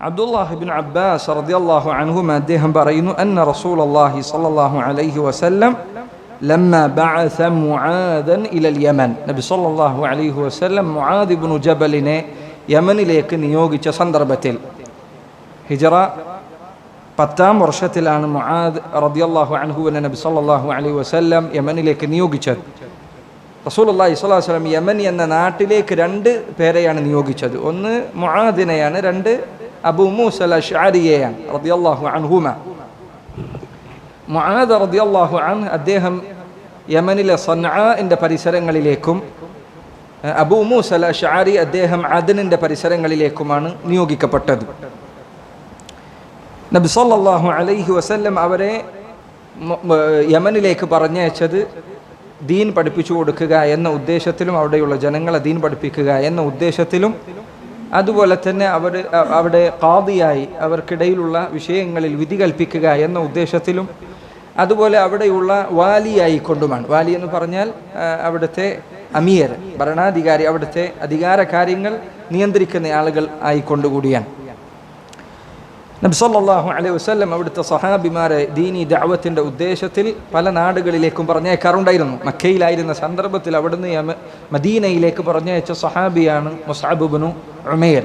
Abdullah bin Abbas റളിയല്ലാഹു അൻഹുമ അദ്ദേഹം പറയുന്നു അന്ന റസൂലുള്ളാഹി സ്വല്ലല്ലാഹു അലൈഹി വസല്ലം ലമ്മ ബഅസ മുആദൻ ഇലൽ യമൻ. നബി സല്ലല്ലാഹു അലൈഹി വസല്ലം മുആദ് ഇബ്നു ജബലിനെ യമനിലേക്ക് നിയോഗിച്ച സന്ദർഭത്തിൽ ഹിജറ പത്താം വർഷത്തിലാണ് മുആദ് റളിയല്ലാഹു അൻഹുവിനെ നബി സല്ലല്ലാഹു അലൈഹി വസല്ലം യമനിലേക്ക് നിയോഗിച്ചത്. റസൂലുള്ളാഹി സ്വല്ലല്ലാഹു അലൈഹി വസല്ലം യമൻ എന്ന നാട്ടിലേക്ക് രണ്ട് പേരെയാണ് നിയോഗിച്ചത്. ഒന്ന് മുആദിനെയാണ് രണ്ട് അബു മൂസ അൽ അഷ്അരിയെയാണ് റളിയല്ലാഹു അൻഹുമ മുആദ് റളിയല്ലാഹു അൻഹു അദ്ദേഹം യമനിലെ സൻആഇന്റെ പരിസരങ്ങളിലേക്കും അബു മൂസ അൽ അഷ്അരി അദ്ദേഹം അദനിന്റെ പരിസരങ്ങളിലേക്കുമാണ് നിയോഗിക്കപ്പെട്ടത്. നബി സല്ലാഹു അലൈഹി വസല്ലം അവരെ യമനിലേക്ക് പറഞ്ഞയച്ചത് ദീൻ പഠിപ്പിച്ചു കൊടുക്കുക എന്ന ഉദ്ദേശത്തിലും അവിടെയുള്ള ജനങ്ങളെ ദീൻ പഠിപ്പിക്കുക എന്ന ഉദ്ദേശത്തിലും അതുപോലെ തന്നെ അവർ അവിടെ കാതിയായി അവർക്കിടയിലുള്ള വിഷയങ്ങളിൽ വിധി കൽപ്പിക്കുക എന്ന ഉദ്ദേശത്തിലും അതുപോലെ അവിടെയുള്ള വാലിയായി കൊണ്ടുമാണ് വാലി എന്ന് പറഞ്ഞാൽ അവിടുത്തെ അമീർ ഭരണാധികാരി അവിടുത്തെ അധികാര കാര്യങ്ങൾ നിയന്ത്രിക്കുന്ന ആളുകൾ ആയിക്കൊണ്ടുകൂടിയാണ്. നബി സല്ലല്ലാഹു അലൈഹി വസല്ലം അവിടുത്തെ സഹാബിമാരെ ദീനി ദഅവത്തിന്റെ ഉദ്ദേശത്തിൽ പല നാടുകളിലേക്കും പറഞ്ഞേക്കാറുണ്ടായിരുന്നു മക്കയിലായിരുന്ന സന്ദർഭത്തിൽ അവിടുന്ന് മദീനയിലേക്ക് പറഞ്ഞയച്ച സഹാബിയാണ് ഇബ്നു ഉമൈർ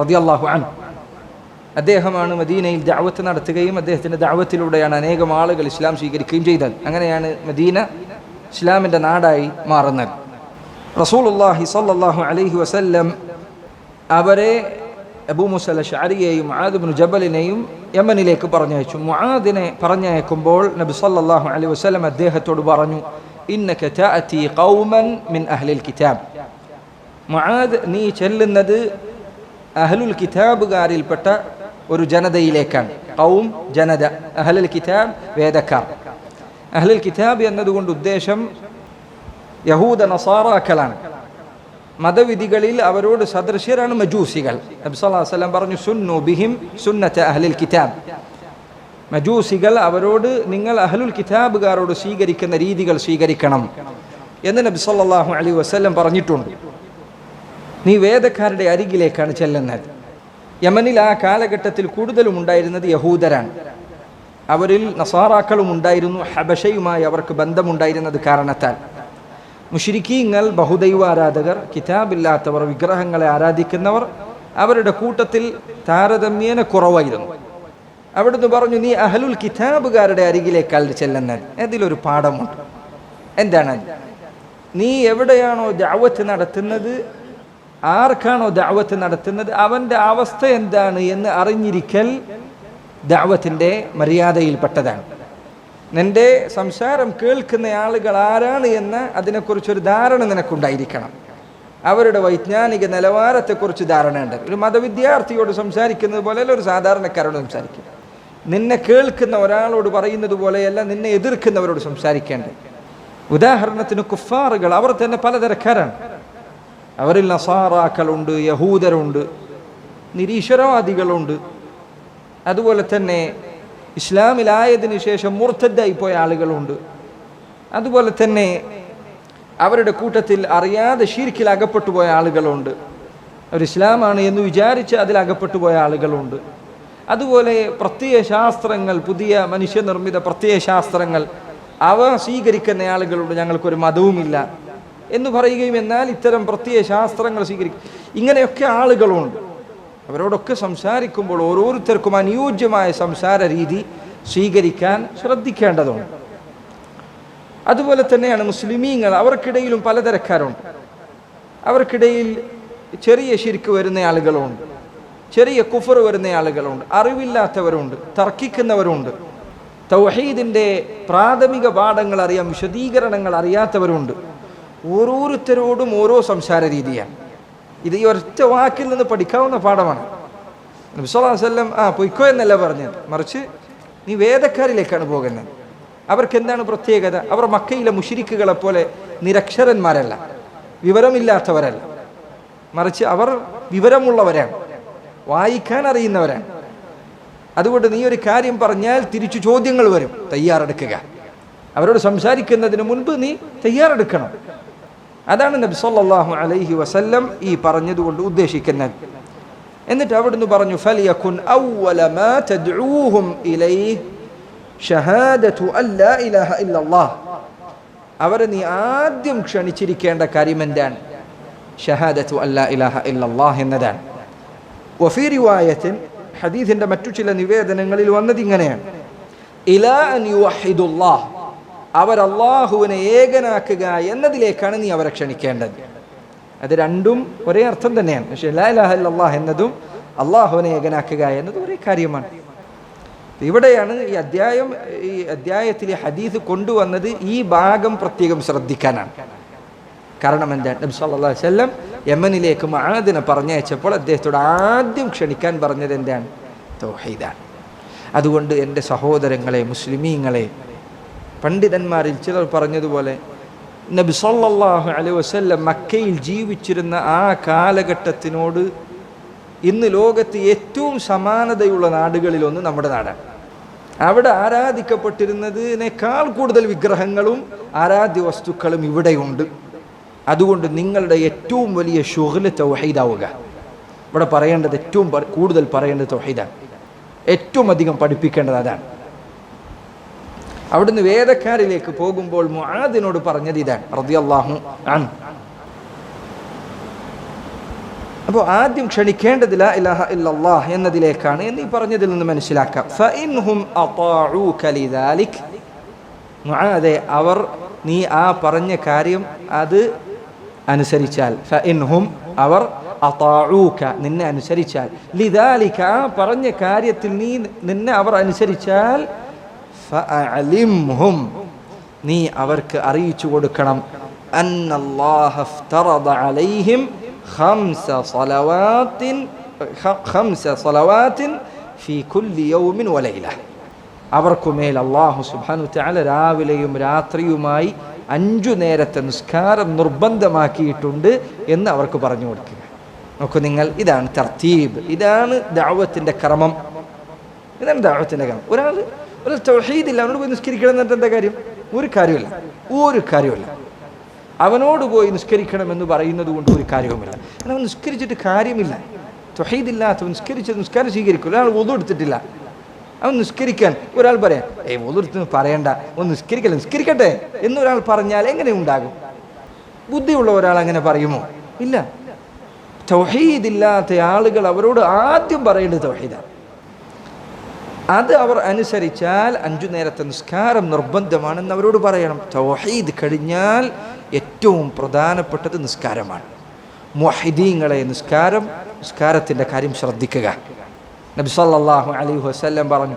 റളിയല്ലാഹു അൻഹു. അദ്ദേഹമാണ് മദീനയിൽ ദഅവത്ത് നടത്തുകയും അദ്ദേഹത്തിന്റെ ദഅവത്തിലൂടെയാണ് അനേകം ആളുകൾ ഇസ്ലാം സ്വീകരിക്കുകയും ചെയ്തത്. അങ്ങനെയാണ് മദീന ഇസ്ലാമിന്റെ നാടായി മാറുന്നത്. റസൂലുള്ളാഹി സല്ലാഹു അലൈഹി വസല്ലം അവരെ അബൂ മുസല ഷാരിയെയും മുആദിബ്നു ജബലിനെയും യമനിലേക്ക് പറഞ്ഞയച്ചു. മുആദിനെ പറഞ്ഞയക്കുമ്പോൾ നബി സല്ലല്ലാഹു അലൈഹി വസല്ലം അദ്ദേഹത്തോട് പറഞ്ഞു ഇന്നക തഅതി ഖൗമൻ മിൻ അഹ്ലിൽ കിതാബ്. മുആദ് നീ ചെല്ലുന്നത് അഹ്ലുൽ കിതാബുകാരിൽപ്പെട്ട ഒരു ജനതയിലേക്കാണ്. ഖൗം ജനത അഹ്ലുൽ കിതാബ് വേദക്കാർ. അഹ്ലുൽ കിതാബ് എന്നതുകൊണ്ട് ഉദ്ദേശം യഹൂദ നസാറാക്കളാണ്. മതവിധികളിൽ അവരോട് സദൃശ്യരാണ് മജൂസികൾ. നബി സല്ലല്ലാഹു അലൈഹി വസല്ലം പറഞ്ഞു സുന്നു ബിഹിം സുന്നത്ത് അഹ്ലിൽ കിതാബ്. മജൂസികൾ അവരോട് നിങ്ങൾ അഹ്ലുൽ കിതാബുകാരോട് സ്വീകരിക്കുന്ന രീതികൾ സ്വീകരിക്കണം എന്ന് നബി അലൈഹി വസല്ലം പറഞ്ഞിട്ടുണ്ട്. നീ വേദക്കാരുടെ അരികിലേക്കാണ് ചെല്ലുന്നത്. യമനിൽ ആ കാലഘട്ടത്തിൽ കൂടുതലും ഉണ്ടായിരുന്നത് യഹൂദരാണ്. അവരിൽ നസാറാക്കളും ഉണ്ടായിരുന്നു ഹബഷയുമായി അവർക്ക് ബന്ധമുണ്ടായിരുന്നത് കാരണത്താൽ. മുഷിരിക്കീങ്ങൾ ബഹുദൈവ ആരാധകർ കിതാബില്ലാത്തവർ വിഗ്രഹങ്ങളെ ആരാധിക്കുന്നവർ അവരുടെ കൂട്ടത്തിൽ താരതമ്യേന കുറവായിരുന്നു. അവിടുന്ന് പറഞ്ഞു നീ അഹലുൽ കിതാബുകാരുടെ അരികിലേക്കാൾ ചെല്ലുന്നത് അതിലൊരു പാഠമുണ്ട്. എന്താണ്? നീ എവിടെയാണോ ദാവത്ത് നടത്തുന്നത് ആർക്കാണോ ദാവത്ത് നടത്തുന്നത് അവന്റെ അവസ്ഥ എന്താണ് എന്ന് അറിഞ്ഞിരിക്കൽ ദാവത്തിന്റെ മര്യാദയിൽപ്പെട്ടതാണ്. നിന്റെ സംസാരം കേൾക്കുന്ന ആളുകൾ ആരാണ് എന്ന് അതിനെക്കുറിച്ചൊരു ധാരണ നിനക്കുണ്ടായിരിക്കണം. അവരുടെ വൈജ്ഞാനിക നിലവാരത്തെക്കുറിച്ച് ധാരണയുണ്ട്. ഒരു മതവിദ്യാർത്ഥിയോട് സംസാരിക്കുന്നത് പോലെയല്ല ഒരു സാധാരണക്കാരോട് സംസാരിക്കും നിന്നെ കേൾക്കുന്ന ഒരാളോട് പറയുന്നത് പോലെയല്ല നിന്നെ എതിർക്കുന്നവരോട് സംസാരിക്കേണ്ടത്. ഉദാഹരണത്തിന് കുഫാറുകൾ അവർ തന്നെ പലതരക്കാരാണ്. അവരിൽ നസാറാക്കളുണ്ട് യഹൂദരുണ്ട് നിരീശ്വരവാദികളുണ്ട്. അതുപോലെ തന്നെ ഇസ്ലാമിലായതിനു ശേഷം മുർത്തദ്ദായി പോയ ആളുകളുണ്ട്. അതുപോലെ തന്നെ അവരുടെ കൂട്ടത്തിൽ അറിയാതെ ഷീർക്കിൽ അകപ്പെട്ടു പോയ ആളുകളുണ്ട്. അവർ ഇസ്ലാമാണ് എന്ന് വിചാരിച്ച് അതിൽ അകപ്പെട്ടു പോയ ആളുകളുണ്ട്. അതുപോലെ പ്രത്യയ ശാസ്ത്രങ്ങൾ പുതിയ മനുഷ്യനിർമ്മിത പ്രത്യയ ശാസ്ത്രങ്ങൾ അവ സ്വീകരിക്കുന്ന ആളുകളുണ്ട്. ഞങ്ങൾക്കൊരു മതവുമില്ല. എന്ന് പറയുകയും എന്നാൽ ഇത്തരം പ്രത്യയ ശാസ്ത്രങ്ങൾ സ്വീകരിക്കും. ഇങ്ങനെയൊക്കെ ആളുകളുണ്ട്. അവരോടൊക്കെ സംസാരിക്കുമ്പോൾ ഓരോരുത്തർക്കും അനുയോജ്യമായ സംസാര രീതി സ്വീകരിക്കാൻ ശ്രദ്ധിക്കേണ്ടതുണ്ട്. അതുപോലെ തന്നെയാണ് മുസ്ലിമീങ്ങൾ അവർക്കിടയിലും പലതരക്കാരുണ്ട്. അവർക്കിടയിൽ ചെറിയ ശിരിക്ക് വരുന്ന ആളുകളുണ്ട് ചെറിയ കുഫർ വരുന്ന ആളുകളുണ്ട് അറിവില്ലാത്തവരുണ്ട് തർക്കിക്കുന്നവരുണ്ട് തൗഹീദിന്റെ പ്രാഥമിക പാഠങ്ങൾ അറിയാം വിശദീകരണങ്ങൾ അറിയാത്തവരുണ്ട്. ഓരോരുത്തരോടും ഓരോ സംസാര രീതിയാണ്. ഇത് ഈ ഒറ്റ വാക്കിൽ നിന്ന് പഠിക്കാവുന്ന പാഠമാണ്. നബിസ്വല്ലാസ്വല്ലം ആ പൊയ്ക്കോ എന്നല്ല പറഞ്ഞത്. മറിച്ച് നീ വേദക്കാരിലേക്കാണ് പോകുന്നത്. അവർക്ക് എന്താണ് പ്രത്യേകത? അവർ മക്കയിലെ മുഷിരിക്കുകളെ പോലെ നിരക്ഷരന്മാരല്ല. വിവരമില്ലാത്തവരല്ല. മറിച്ച് അവർ വിവരമുള്ളവരാണ്. വായിക്കാൻ അറിയുന്നവരാണ്. അതുകൊണ്ട് നീ ഒരു കാര്യം പറഞ്ഞാൽ തിരിച്ചു ചോദ്യങ്ങൾ വരും. തയ്യാറെടുക്കുക. അവരോട് സംസാരിക്കുന്നതിന് മുൻപ് നീ തയ്യാറെടുക്കണം. അതാണ് നബി സല്ലല്ലാഹു അലൈഹി വസല്ലം ഈ പറഞ്ഞതുകൊണ്ട് ഉദ്ദേശിക്കുന്നത്. എന്നിട്ട് അവിടുന്ന് പറഞ്ഞു ഫലിയഖുൻ അവല മാ തദ്ഊഹും ഇലൈഹി ഷഹാദതു അല്ലാ ഇലാഹ അവരെ നീ ആദ്യം ക്ഷണിച്ചിരിക്കേണ്ട കാര്യം എന്താണ്? ഷഹാദത്തു അല്ലാ ഇലാഹ ഇല്ലല്ലാഹ് എന്നതാണ്. വഫീ റിവായത്തിൻ ഹദീസിന്റെ മറ്റു ചില നിവേദനങ്ങളിൽ വന്നത് ഇങ്ങനെയാണ്. ഇലാ അൻ യുവഹിദുല്ലാഹ്. അവർ അള്ളാഹുവിനെ ഏകനാക്കുക എന്നതിലേക്കാണ് നീ അവരെ ക്ഷണിക്കേണ്ടത്. അത് രണ്ടും ഒരേ അർത്ഥം തന്നെയാണ്. പക്ഷേ അല്ലാഹ് എന്നതും അള്ളാഹുവിനെ ഏകനാക്കുക എന്നതും ഒരേ കാര്യമാണ്. ഇവിടെയാണ് ഈ അധ്യായം ഈ അധ്യായത്തിലെ ഹദീസ് കൊണ്ടുവന്നത് ഈ ഭാഗം പ്രത്യേകം ശ്രദ്ധിക്കാനാണ്. കാരണം എന്താ? നബി അലൈഹി വസല്ലം യമനിലേക്ക് മഹാദിനെ പറഞ്ഞയച്ചപ്പോൾ അദ്ദേഹത്തോട് ആദ്യം ക്ഷണിക്കാൻ പറഞ്ഞത് എന്താണ്? തൗഹീദാണ്. അതുകൊണ്ട് എന്റെ സഹോദരങ്ങളെ മുസ്ലിമീങ്ങളെ പണ്ഡിതന്മാരിൽ ചിലർ പറഞ്ഞതുപോലെ നബി സല്ലാഹു അലൈ വസല്ലം മക്കയിൽ ജീവിച്ചിരുന്ന ആ കാലഘട്ടത്തിനോട് ഇന്ന് ലോകത്ത് ഏറ്റവും സമാനതയുള്ള നാടുകളിലൊന്ന് നമ്മുടെ നാടാണ് അവിടെ ആരാധിക്കപ്പെട്ടിരുന്നതിനേക്കാൾ കൂടുതൽ വിഗ്രഹങ്ങളും ആരാധ്യ വസ്തുക്കളും ഇവിടെയുണ്ട്. അതുകൊണ്ട് നിങ്ങളുടെ ഏറ്റവും വലിയ ഷുഹൽ തൗഹീദാവുക. ഇവിടെ പറയേണ്ടത് ഏറ്റവും കൂടുതൽ പറയേണ്ടത് തൗഹീദാണ് ഏറ്റവും അധികം പഠിപ്പിക്കേണ്ടത് അതാണ്. അവിടുന്ന് വേദക്കാരിലേക്ക് പോകുമ്പോൾ മുആദിനോട് പറഞ്ഞത് ഇതാണ് റളിയല്ലാഹു അൻഹു. അപ്പോൾ ആദ്യം ക്ഷണിക്കേണ്ടത് ലാ ഇലാഹ ഇല്ലല്ലാഹ് എന്നതിലേക്കാണ് എന്ന് പറഞ്ഞതിൽ നിന്ന് മനസ്സിലാക്കാം. ഫഇൻഹും അതാഊക ലിദാലിക്. മുആദേ അവർ നീ ആ പറഞ്ഞ കാര്യം അത് അനുസരിച്ചാൽ ഫഇൻഹും അവർ അതാഊക നിന്നെ അനുസരിച്ചാൽ. ലിദാലിക ആ പറഞ്ഞ കാര്യത്തിൽ നീ നിന്നെ അവർ അനുസരിച്ചാൽ ഫഅലിംഹും. നീ അവർക്ക് അറിയിച്ചു കൊടുക്കണം. അലൈഹിം ഖംസ സലവാത്തിൻ ഖംസ സലവാത്തിൻ ഫീ കുല്ലി യൗമിൻ വലൈല അവർക്കുമേൽ അള്ളാഹു സുബ്ഹാനു തആല രാവിലെയും രാത്രിയുമായി അഞ്ചു നേരത്തെ നിസ്കാരം നിർബന്ധമാക്കിയിട്ടുണ്ട് എന്ന് അവർക്ക് പറഞ്ഞു കൊടുക്കുക. നോക്കൂ നിങ്ങൾ ഇതാണ് തർത്തീബ്. ഇതാണ് ദാവത്തിന്റെ ക്രമം. ഇതാണ് ദാവത്തിന്റെ ക്രമം. ഒരാൾ ഒരു തൗഹീദില്ല അവനോട് പോയി നിസ്കരിക്കണം എന്നിട്ട് എന്താ കാര്യം? ഒരു കാര്യമില്ല ഒരു കാര്യമില്ല അവനോട് പോയി നിസ്കരിക്കണമെന്ന് പറയുന്നത് കൊണ്ട് ഒരു കാര്യവുമില്ല. അവൻ നിസ്കരിച്ചിട്ട് കാര്യമില്ല. തൊഹീദില്ലാത്ത നിസ്കരിച്ച് നിസ്കാരം സ്വീകരിക്കും ഒരാൾ ഒതു എടുത്തിട്ടില്ല. അവൻ നിസ്കരിക്കാൻ ഒരാൾ പറയാം ഏയ് ഒതു എടുത്ത് പറയണ്ട. ഒന്ന് നിസ്കരിക്കല്ല? നിസ്കരിക്കട്ടെ? എന്നൊരാൾ പറഞ്ഞാൽ എങ്ങനെ ഉണ്ടാകും? ബുദ്ധിയുള്ള ഒരാൾ അങ്ങനെ പറയുമോ? ഇല്ല. തൗഹീദില്ലാത്ത ആളുകൾ അവരോട് ആദ്യം പറയേണ്ടത് തൗഹീദാണ് അത് അവർ അനുസരിച്ചാൽ അഞ്ചു നേരത്തെ നിസ്കാരം നിർബന്ധമാണെന്ന് അവരോട് പറയണം. തൗഹീദ് കഴിഞ്ഞാൽ ഏറ്റവും പ്രധാനപ്പെട്ടത് നിസ്കാരമാണ്. മുഹിദീങ്ങളെ നിസ്കാരം നിസ്കാരത്തിന്റെ കാര്യം ശ്രദ്ധിക്കുക. നബി സല്ലല്ലാഹു അലൈഹി വസല്ലം പറഞ്ഞു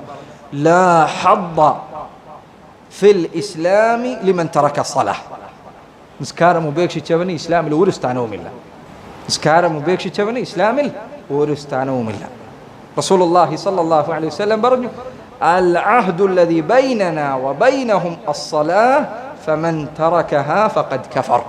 ലാ ഹബ്ബ ഫിൽ ഇസ്ലാമി ലിമൻ തറക സലാഹ് നിസ്കാരം ഉപേക്ഷിച്ചവന് ഇസ്ലാമിൽ ഒരു സ്ഥാനവുമില്ല. നിസ്കാരം ഉപേക്ഷിച്ചവന് ഇസ്ലാമിൽ ഒരു സ്ഥാനവുമില്ല. റസൂലുള്ളാഹി സ്വല്ലല്ലാഹു അലൈഹി വസല്ലം പറഞ്ഞു അൽ അഹ്ദു الذي بيننا وبينهم الصلاة فمن تركها فقد كفر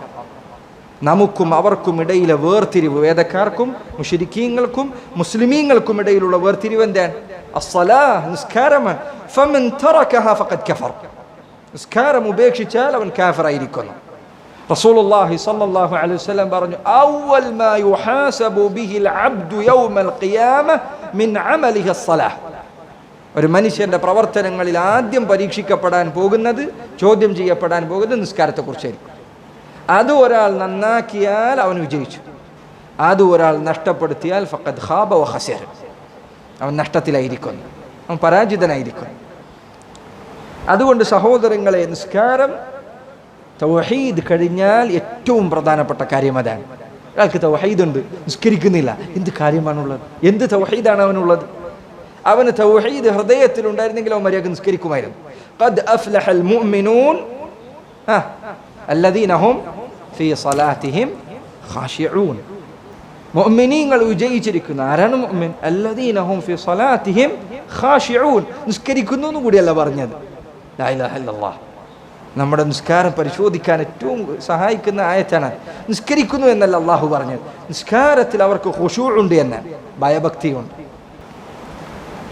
നമുക്കും അവർക്കും ഇടയിലെ വേർതിരിവ് വേദക്കാർക്കും മുഷരിക്കീങ്ങൾക്കും മുസ്ലിമീങ്ങൾക്കും ഇടയിലുള്ള വേർതിരിവ് എന്താണ് അസ്സലാഹ് നിസ്കാരമാണ് ഫമൻ തറക്കഹ ഫഖദ് കഫർ നിസ്കാരം ഉപേക്ഷിച്ചാൽ അവൻ കാഫറായിരിക്കുന്നു റസൂലുള്ളാഹി സ്വല്ലല്ലാഹു അലൈഹി വസല്ലം പറഞ്ഞു അവൽ മാ യുഹാസബു ബിഹിൽ അബ്ദു യൗമൽ ഖിയാമ മിൻ അമലിഹി അസ്സലാഹ് ഒരു മനുഷ്യന്റെ പ്രവർത്തനങ്ങളിൽ ആദ്യം പരീക്ഷിക്കപ്പെടാൻ പോകുന്നത് ചോദ്യം ചെയ്യപ്പെടാൻ പോകുന്നത് നിസ്കാരത്തെക്കുറിച്ചായിരിക്കും. അത് ഒരാൾ നന്നാക്കിയാൽ അവൻ വിജയിച്ചു. അത് ഒരാൾ നഷ്ടപ്പെടുത്തിയാൽ ഫക്കത് ഖാബ വ ഖസിർ. അവൻ നഷ്ടത്തിലായിരിക്കുന്നു. അവൻ പരാജിതനായിരിക്കുന്നു. അതുകൊണ്ട് സഹോദരങ്ങളെ നിസ്കാരം തൗഹീദ് കഴിഞ്ഞാൽ ഏറ്റവും പ്രധാനപ്പെട്ട കാര്യം അതാണ്. ഒരാൾക്ക് തൗഹീദ് ഉണ്ട് നിസ്കരിക്കുന്നില്ല എന്ത് കാര്യമാണുള്ളത് എന്ത് തൗഹീദാണ് അവനുള്ളത് അവന് തൗഹീദ് ഹൃദയത്തിലുണ്ടായിരുന്നെങ്കിൽ അവൻ മര്യാദ നിസ്കരിക്കുമായിരുന്നു قد أفلح المؤمنون ആ الذين هم في صلاتهم خاشعون മുഅ്മിനീങ്ങൾ വിജയിച്ചിരിക്കുന്നു ആരാണ് മുഅ്മിൻ الذين هم في صلاتهم خاشعون നിസ്കരിക്കുന്നു എന്ന് കൂടിയല്ല പറഞ്ഞത് ലാ ഇലാഹ ഇല്ലല്ലാഹ് നമ്മുടെ നിസ്കാരം പരിശോധിക്കാൻ ഏറ്റവും സഹായിക്കുന്ന ആയത്താണ് നിസ്കരിക്കുന്നു എന്നല്ല അള്ളാഹു പറഞ്ഞത്. നിസ്കാരത്തിൽ അവർക്ക് ഹുഷൂർ ഉണ്ട് എന്ന് ഭയഭക്തിയുണ്ട്.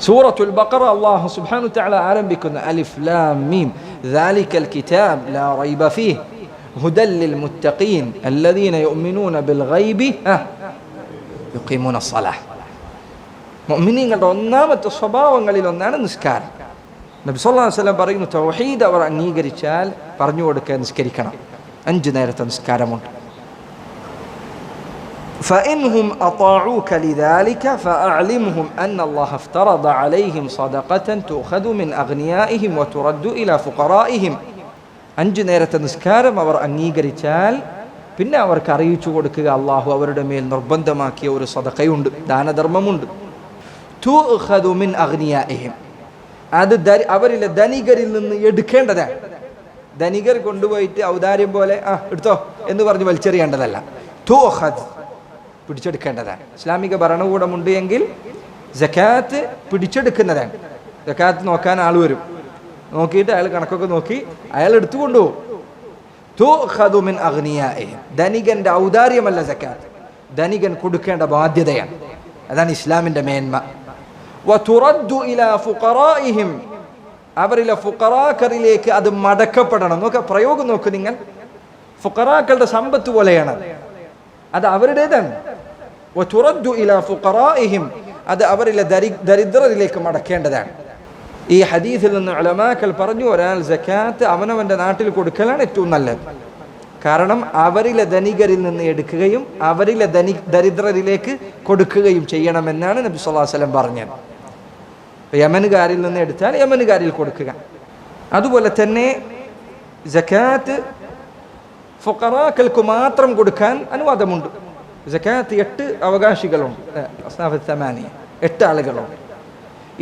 സൂറത്തുൽ ബക്കറ അള്ളാഹു സുബ്ഹാനു തആല ആരംഭിക്കുന്ന. അലിഫ് ലാം മീം. ദാലിക്കൽ കിതാബ് ലാ റൈബ ഫീഹ്. ഹുദൽ ലിൽ മുത്തഖീൻ. അല്ലദീന യുഅ്മിനൂന ബിൽ ഗൈബി. യുഖീമൂന സ്വലാഹ് മുഅ്മിനീങ്ങളുടെ ഒന്നാമത്തെ സ്വഭാവങ്ങളിൽ ഒന്നാണ് നിസ്കാരം. നബി സല്ലല്ലാഹു അലൈഹി വസല്ലം പറയുന്നു തൗഹീദ് അവർ അംഗീകരിച്ചാൽ പറഞ്ഞു കൊടുക്കുക നിസ്കരിക്കണം അഞ്ച് നേരത്തെ നിസ്കാരമുണ്ട് فإنهم أطاعوك لذلك فأعلمهم أن الله افترض عليهم صدقة تؤخذ من أغنيائهم وترد إلى فقرائهم അഞ്ച് നേരത്തെ നിസ്കാരം അവർ അംഗീകരിച്ചാൽ പിന്നെ അവർക്ക് അറിയിച്ചു കൊടുക്കുക അള്ളാഹു അവരുടെ മേൽ നിർബന്ധമാക്കിയ ഒരു സദക്കയുണ്ട് ദാനധർമ്മമുണ്ട് തുഅഖദു മിൻ അഗ്നിയാഇഹിം അത് അവരിലെ ധനികരിൽ നിന്ന് എടുക്കേണ്ടതാണ് ധനികർ കൊണ്ടുപോയിട്ട് ഔദാര്യം പോലെ ആ എടുത്തോ എന്ന് പറഞ്ഞ് വലിച്ചെറിയേണ്ടതല്ല. പിടിച്ചെടുക്കേണ്ടതാണ് ഇസ്ലാമിക ഭരണകൂടമുണ്ട് എങ്കിൽ ജക്കാത്ത് പിടിച്ചെടുക്കുന്നതാണ്. ജക്കാത്ത് നോക്കാൻ ആൾ വരും. നോക്കിയിട്ട് അയാൾ കണക്കൊക്കെ നോക്കി അയാൾ എടുത്തു കൊണ്ടുപോകും. തുഅഖദു മിൻ അഗ്നിയാഇഹിം ധനികന്റെ ഔദാര്യമല്ല ജക്കാത്ത്. ധനികൻ കൊടുക്കേണ്ട ബാധ്യതയാണ്. അതാണ് ഇസ്ലാമിന്റെ മേന്മ. അവരിലെ ഫുഖറാക്കരിലേക്ക് അത് മടക്കപ്പെടണം. നോക്ക പ്രയോഗം നോക്ക് നിങ്ങൾ. ഫുഖറാക്കളുടെ സമ്പത്ത് പോലെയാണ്. അത് അവരുടേതാണ്. അത് അവരിലെ ദരി- ദരിദ്രരിലേക്ക് മടക്കേണ്ടതാണ്. ഈ ഹദീസിൽ നിന്ന് ഉലമാക്കൾ പറഞ്ഞു ഒരാൾ സക്കാത്ത് അവനവന്റെ നാട്ടിൽ കൊടുക്കലാണ് ഏറ്റവും നല്ലത്. കാരണം അവരിലെ ധനികരിൽ നിന്ന് എടുക്കുകയും അവരിലെ ധനി ദരിദ്രരിലേക്ക് കൊടുക്കുകയും ചെയ്യണമെന്നാണ് നബി സ്വല്ലല്ലാഹു അലൈഹി വസല്ലം പറഞ്ഞത്. യമനുകാരിൽ നിന്ന് എടുത്താൽ യമനുകാരിൽ കൊടുക്കുക. അതുപോലെ തന്നെ ജക്കാത്ത് ഫൊക്കറാക്കൾക്ക് മാത്രം കൊടുക്കാൻ അനുവാദമുണ്ട്. ജക്കാത്ത് എട്ട് അവകാശികളുണ്ട്. എട്ട് ആളുകളുണ്ട്.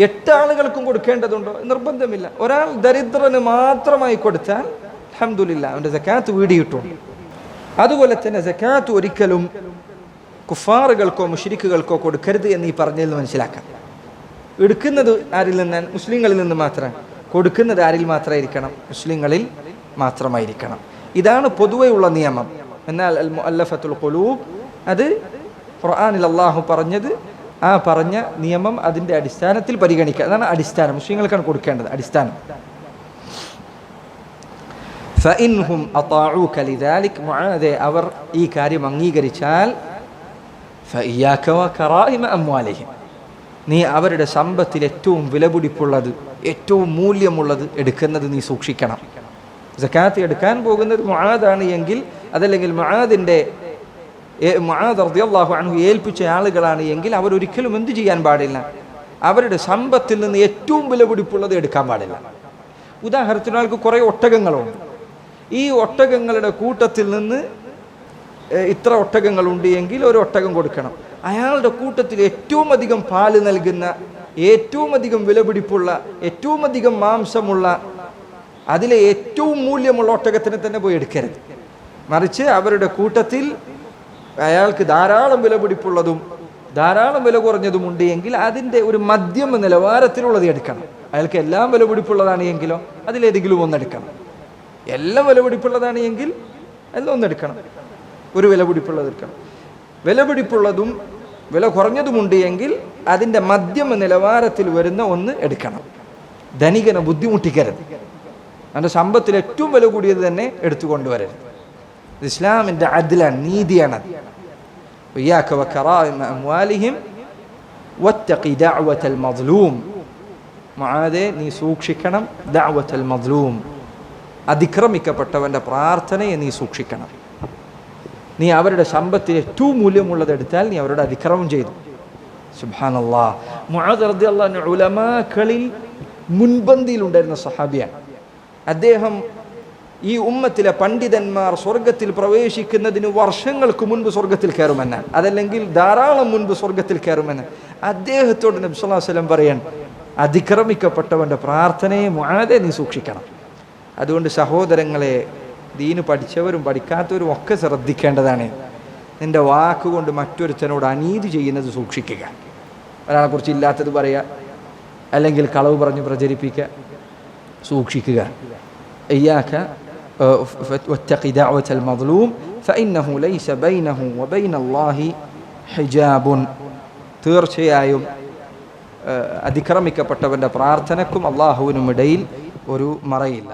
എട്ട് ആളുകൾക്കും കൊടുക്കേണ്ടതുണ്ടോ? നിർബന്ധമില്ല. ഒരാൾ ദരിദ്രന് മാത്രമായി കൊടുത്താൽ അഹമ്മദില്ല അവന്റെ ജക്കാത്ത് വീടിയിട്ടുണ്ട്. അതുപോലെ തന്നെ ജക്കാത്ത് ഒരിക്കലും കുഫാറുകൾക്കോ മുഷിരിക്കുകൾക്കോ കൊടുക്കരുത് എന്ന് ഈ പറഞ്ഞതിൽ മനസ്സിലാക്കാം. എടുക്കുന്നത് ആരിൽ നിന്ന്? മുസ്ലിങ്ങളിൽ നിന്ന് മാത്രം. കൊടുക്കുന്നത് ആരിൽ മാത്രമായിരിക്കണം? മുസ്ലിങ്ങളിൽ മാത്രമായിരിക്കണം. ഇതാണ് പൊതുവെയുള്ള നിയമം. എന്നാൽ അൽ മുഅല്ലഫത്തുൽ ഖുലൂബ് അത് ഖുർആാനിൽ അള്ളാഹു പറഞ്ഞത് ആ പറഞ്ഞ നിയമം അതിന്റെ അടിസ്ഥാനത്തിൽ പരിഗണിക്കുക. അതാണ് അടിസ്ഥാനം. മുസ്ലിങ്ങൾക്കാണ് കൊടുക്കേണ്ടത് അടിസ്ഥാനം. അവർ ഈ കാര്യം അംഗീകരിച്ചാൽ ഫഇയ്യാക അംവാലിഹിം. നീ അവരുടെ സമ്പത്തിൽ ഏറ്റവും വിലപിടിപ്പുള്ളത് ഏറ്റവും മൂല്യമുള്ളത് എടുക്കുന്നത് നീ സൂക്ഷിക്കണം. ജക്കാത്ത് എടുക്കാൻ പോകുന്നത് മഹാദാണ് എങ്കിൽ അതല്ലെങ്കിൽ മഹാദിന്റെ റളിയല്ലാഹു അൻഹു ഏൽപ്പിച്ച ആളുകളാണ് എങ്കിൽ അവരൊരിക്കലും എന്ത് ചെയ്യാൻ പാടില്ല. അവരുടെ സമ്പത്തിൽ നിന്ന് ഏറ്റവും വിലപിടിപ്പുള്ളത് എടുക്കാൻ പാടില്ല. ഉദാഹരണത്തിന് ആൾക്ക് കുറേ ഒട്ടകങ്ങളുണ്ട്. ഈ ഒട്ടകങ്ങളുടെ കൂട്ടത്തിൽ നിന്ന് ഇത്ര ഒട്ടകങ്ങളുണ്ട് എങ്കിൽ ഒരു ഒട്ടകം കൊടുക്കണം. അയാളുടെ കൂട്ടത്തിൽ ഏറ്റവും അധികം പാൽ നൽകുന്ന ഏറ്റവും അധികം വിലപിടിപ്പുള്ള ഏറ്റവും അധികം മാംസമുള്ള അതിലെ ഏറ്റവും മൂല്യമുള്ള ഒട്ടകത്തിനെ തന്നെ പോയി എടുക്കരുത്. മറിച്ച് അവരുടെ കൂട്ടത്തിൽ അയാൾക്ക് ധാരാളം വിലപിടിപ്പുള്ളതും ധാരാളം വില കുറഞ്ഞതും ഉണ്ട് എങ്കിൽ അതിന്റെ ഒരു മധ്യമ നിലവാരത്തിലുള്ളത് എടുക്കണം. അയാൾക്ക് എല്ലാം വിലപിടിപ്പുള്ളതാണ് എങ്കിലോ അതിലേതെങ്കിലും ഒന്നെടുക്കണം എല്ലാം വിലപിടിപ്പുള്ളതാണ് എങ്കിൽ എല്ലാം ഒന്നെടുക്കണം ഒരു വിലപിടിപ്പുള്ളത് എടുക്കണം. വിലപിടിപ്പുള്ളതും വില കുറഞ്ഞതുമുണ്ട് എങ്കിൽ അതിന്റെ മധ്യമ നിലവാരത്തിൽ വരുന്ന ഒന്ന് എടുക്കണം. ധനികനെ ബുദ്ധിമുട്ടിക്കരുത്. അവന്റെ സമ്പത്തിൽ ഏറ്റവും വില കൂടിയത് തന്നെ എടുത്തു കൊണ്ടുവരരുത് ഇസ്ലാമിന്റെ അതിലാണ് നീതിയാണ് മാതെ നീ സൂക്ഷിക്കണം ദഅവത്തൽ പ്രാർത്ഥനയെ നീ സൂക്ഷിക്കണം. നീ അവരുടെ സമ്പത്തിൽ ഏറ്റവും മൂല്യമുള്ളത് എടുത്താൽ നീ അവരുടെ അതിക്രമം ചെയ്തു. സുബാനല്ലാ റളിയല്ലാഹു അൻഹു ഉലമാക്കളിൽ മുൻപന്തിയിലുണ്ടായിരുന്ന സഹാബിയാണ്. അദ്ദേഹം ഈ ഉമ്മത്തിലെ പണ്ഡിതന്മാർ സ്വർഗത്തിൽ പ്രവേശിക്കുന്നതിന് വർഷങ്ങൾക്ക് മുൻപ് സ്വർഗത്തിൽ കയറുമെന്ന് അതല്ലെങ്കിൽ ധാരാളം മുൻപ് സ്വർഗത്തിൽ കയറുമെന്ന് അദ്ദേഹത്തോട് നബി സല്ലല്ലാഹു അലൈഹി വസല്ലം പറയാൻ അതിക്രമിക്കപ്പെട്ടവന്റെ പ്രാർത്ഥനയെ മാതെ നീ സൂക്ഷിക്കണം. അതുകൊണ്ട് സഹോദരങ്ങളെ ദീന് പഠിച്ചവരും പഠിക്കാത്തവരും ഒക്കെ ശ്രദ്ധിക്കേണ്ടതാണ് നിന്റെ വാക്കുകൊണ്ട് മറ്റൊരുത്തനോട് അനീതി ചെയ്യുന്നത് സൂക്ഷിക്കുക ഒരാളെക്കുറിച്ച് ഇല്ലാത്തത് പറയുക അല്ലെങ്കിൽ കളവ് പറഞ്ഞ് പ്രചരിപ്പിക്കുക സൂക്ഷിക്കുക إياك آه، ف- واتق دعوة المظلوم فإنه ليس بينه وبين الله حجاب തീർച്ചയായും ആ, അതിക്രമിക്കപ്പെട്ടവൻ്റെ പ്രാർത്ഥനക്കും അള്ളാഹുവിനും ഇടയിൽ ഒരു മറയില്ല